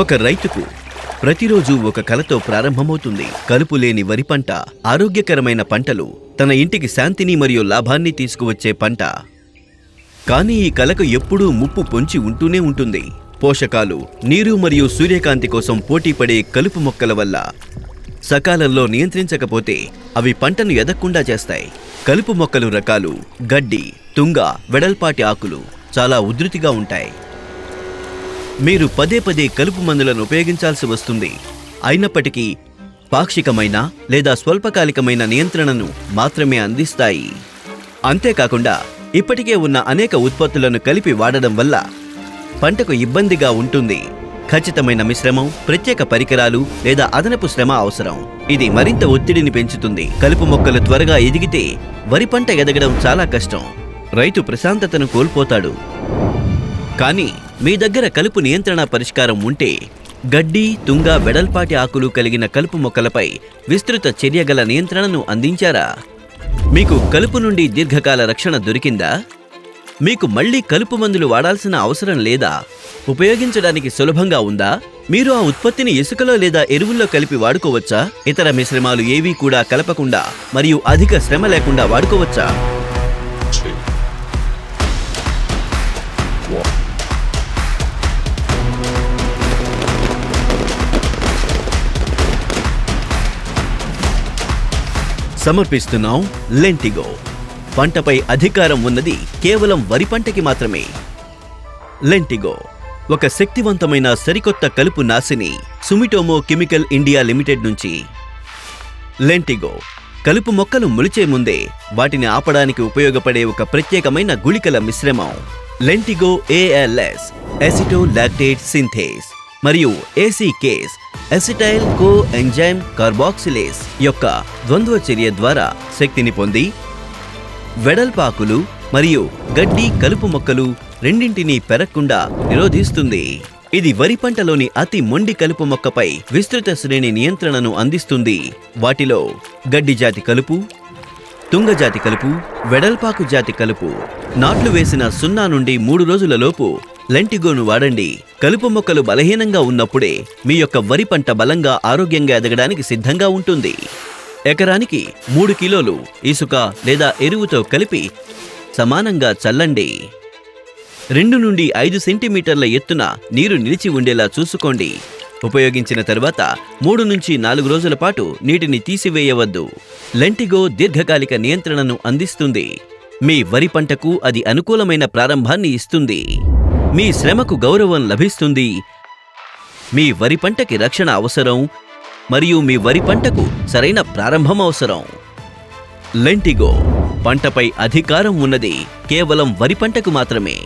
ఒక రైతుకు ప్రతిరోజు ఒక కలతో ప్రారంభమవుతుంది. కలుపు లేని వరి పంట ఆరోగ్యకరమైన పంటలు తన ఇంటికి శాంతిని మరియు లాభాన్ని తీసుకువచ్చే పంట. కానీ ఈ కలకు ఎప్పుడూ ముప్పు పొంచి ఉంటూనే ఉంటుంది. పోషకాలు నీరు మరియు సూర్యకాంతి కోసం పోటీపడే కలుపు మొక్కల వల్ల సకాలంలో నియంత్రించకపోతే అవి పంటను ఎదగకుండా చేస్తాయి. కలుపు మొక్కలు రకాలు గడ్డి తుంగ వెడల్పాటి ఆకులు చాలా ఉధృతిగా ఉంటాయి. మీరు పదే పదే కలుపు మందులను ఉపయోగించాల్సి వస్తుంది. అయినప్పటికీ పాక్షికమైన లేదా స్వల్పకాలికమైన నియంత్రణను మాత్రమే అందిస్తాయి. అంతేకాకుండా ఇప్పటికే ఉన్న అనేక ఉత్పత్తులను కలిపి వాడడం వల్ల పంటకు ఇబ్బందిగా ఉంటుంది. ఖచ్చితమైన మిశ్రమం ప్రత్యేక పరికరాలు లేదా అదనపు శ్రమ అవసరం. ఇది మరింత ఒత్తిడిని పెంచుతుంది. కలుపు మొక్కలు త్వరగా ఎదిగితే వరి పంట ఎదగడం చాలా కష్టం. రైతు ప్రశాంతతను కోల్పోతాడు. కానీ మీ దగ్గర కలుపు నియంత్రణ పరిష్కారం ఉంటే గడ్డి తుంగ వెడల్పాటి ఆకులు కలిగిన కలుపు మొక్కలపై విస్తృత చర్యగల నియంత్రణను అందించారా? మీకు కలుపు నుండి దీర్ఘకాల రక్షణ దొరికిందా? మీకు మళ్ళీ కలుపు మందులు వాడాల్సిన అవసరం లేదా? ఉపయోగించడానికి సులభంగా ఉందా? మీరు ఆ ఉత్పత్తిని ఇసుకలో లేదా ఎరువుల్లో కలిపి వాడుకోవచ్చా? ఇతర మిశ్రమాలు ఏవీ కూడా కలపకుండా మరియు అధిక శ్రమ లేకుండా వాడుకోవచ్చా? సమర్పిస్తున్నాం లెంటిగో. పంటపై అధికారం ఉన్నది కేవలం వరి పంటకి మాత్రమే. లెంటిగో ఒక శక్తివంతమైన సరికొత్త కలుపు నాశిని సుమిటోమో కెమికల్ ఇండియా లిమిటెడ్ నుంచి. లెంటిగో కలుపు మొక్కలు ములిచే ముందే వాటిని ఆపడానికి ఉపయోగపడే ఒక ప్రత్యేకమైన గుళికల మిశ్రమం. Lentigo ALS aceto lactate synthase మరియు ACCase acetyl coenzyme carboxylase యొక్క ద్వంద్వ చర్య ద్వారా శక్తిని పొంది వెడల్పాకులు మరియు గడ్డి కలుపు మొక్కలు రెండింటినీ పెరగకుండా నిరోధిస్తుంది. ఇది వరి పంటలోని అతి మొండి కలుపు మొక్కపై విస్తృత శ్రేణి నియంత్రణను అందిస్తుంది. వాటిలో గడ్డి జాతి కలుపు తుంగజాతి కలుపు వెడల్పాకు జాతి కలుపు నాట్లు వేసిన సున్నా నుండి మూడు రోజులలోపు లెంటిగోను వాడండి. కలుపు మొక్కలు బలహీనంగా ఉన్నప్పుడే మీ యొక్క వరి పంట బలంగా ఆరోగ్యంగా ఎదగడానికి సిద్ధంగా ఉంటుంది. ఎకరానికి మూడు కిలోలు ఇసుక లేదా ఎరువుతో కలిపి సమానంగా చల్లండి. రెండు నుండి ఐదు సెంటీమీటర్ల ఎత్తున నీరు నిలిచి ఉండేలా చూసుకోండి. ఉపయోగించిన తర్వాత మూడు నుంచి నాలుగు రోజుల పాటు నీటిని తీసివేయవద్దు. లెంటిగో దీర్ఘకాలిక నియంత్రణను అందిస్తుంది. మీ వరి పంటకు అది అనుకూలమైన ప్రారంభాన్ని ఇస్తుంది. మీ శ్రమకు గౌరవం లభిస్తుంది. మీ వరి పంటకి రక్షణ అవసరం మరియు మీ వరి పంటకు సరైన ప్రారంభం అవసరం. లెంటిగో పంటపై అధికారం ఉన్నది కేవలం వరి పంటకు మాత్రమే.